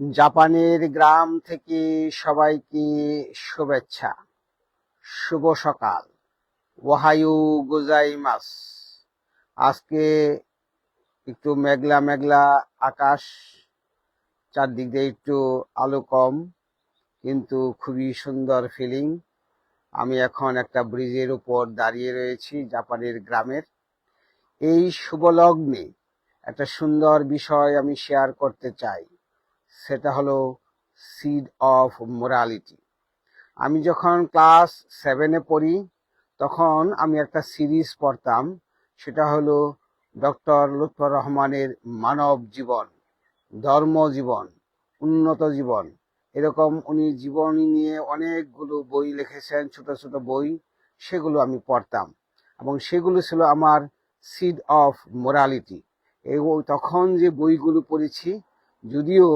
জাপানের গ্রাম থেকে সবাইকে শুভেচ্ছা। শুভ সকাল। ওহায়ু গোজাই গোজাইমাস। আজকে একটু মেঘলা মেঘলা আকাশ, চারদিক দিয়ে একটু আলো কম, কিন্তু খুবই সুন্দর ফিলিং আমি এখন একটা ব্রিজের উপর দাঁড়িয়ে রয়েছি জাপানের গ্রামের। এই শুভ লগ্নে একটা সুন্দর বিষয় আমি শেয়ার করতে চাই। সেটা হলো সিড অফ মোরালিটি আমি যখন ক্লাস সেভেনে পড়ি, তখন আমি একটা সিরিজ পড়তাম, সেটা হলো ডক্টর লুৎফর রহমানের মানব জীবন, ধর্ম জীবন, উন্নত জীবন। এরকম উনি জীবনী নিয়ে অনেকগুলো বই লিখেছেন, ছোট ছোট বই, সেগুলো আমি পড়তাম। এবং সেগুলো ছিল আমার সিড অফ মোরালিটি এবং তখন যে বইগুলো পড়েছি, যদিও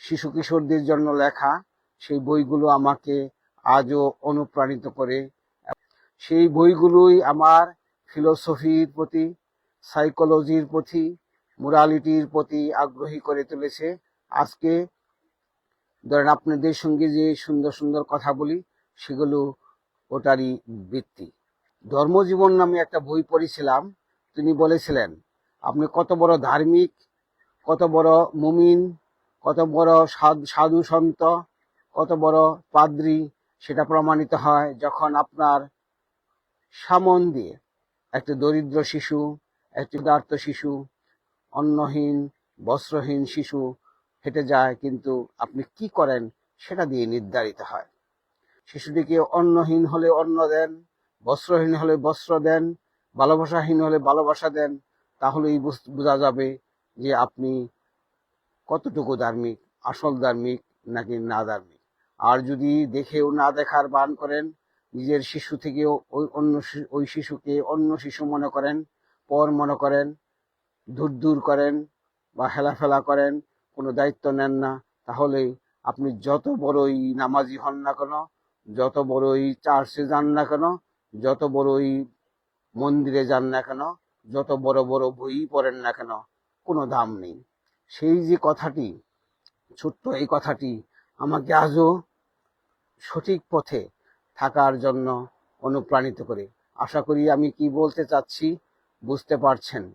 শিশু কিশোরদের জন্য লেখা সেই বইগুলো আমাকে আজও অনুপ্রাণিত করে। সেই বইগুলোই আমার ফিলোসফির প্রতি, সাইকোলজির প্রতি, মোরালিটির প্রতি আগ্রহী করে তুলেছে। আজকে ধরেন আপনাদের সঙ্গে যে সুন্দর সুন্দর কথা বলি, সেগুলো ওটারই বৃত্তি ধর্মজীবন নামে একটা বই পড়েছিলাম, তিনি বলেছিলেন, আপনি কত বড় ধার্মিক, কত বড় মুমিন কত বড় সাধ- সন্ত, কত বড় পাদ্রি সেটা প্রমাণিত হয় যখন আপনার সামন দিয়ে একটা দরিদ্র শিশু, একটি দার্থ শিশু, অন্নহীন, বস্ত্রহীন শিশু হেঁটে যায় কিন্তু আপনি কি করেন সেটা দিয়ে নির্ধারিত হয়। শিশুটিকে অন্নহীন হলে অন্ন দেন, বস্ত্রহীন হলে বস্ত্র দেন, ভালোবাসাহীন হলে ভালোবাসা দেন, তাহলেই বোঝা যাবে যে আপনি কতটুকু ধার্মিক, আসল ধার্মিক নাকি না ধার্মিক? আর যদি দেখেও না দেখার বান করেন, নিজের শিশু থেকেও ওই অন্য ওই শিশুকে অন্য শিশু মনে করেন, পর মনে করেন, দূর দূর করেন বা হেলাফেলা করেন, কোনো দায়িত্ব নেন না, তাহলে আপনি যত বড়ই নামাজি হন না কেন, যত বড়ই চার্চে যান না কেন, যত বড়ই মন্দিরে যান না কেন, যত বড় বড় বই পড়েন না কেন, কোনো দাম নেই। সেই যে কথাটি, ছোট্ট এই কথাটি আমাকে আজও সঠিক পথে থাকার জন্য অনুপ্রাণিত করে। আশা করি আমি কি বলতে চাচ্ছি বুঝতে পারছেন।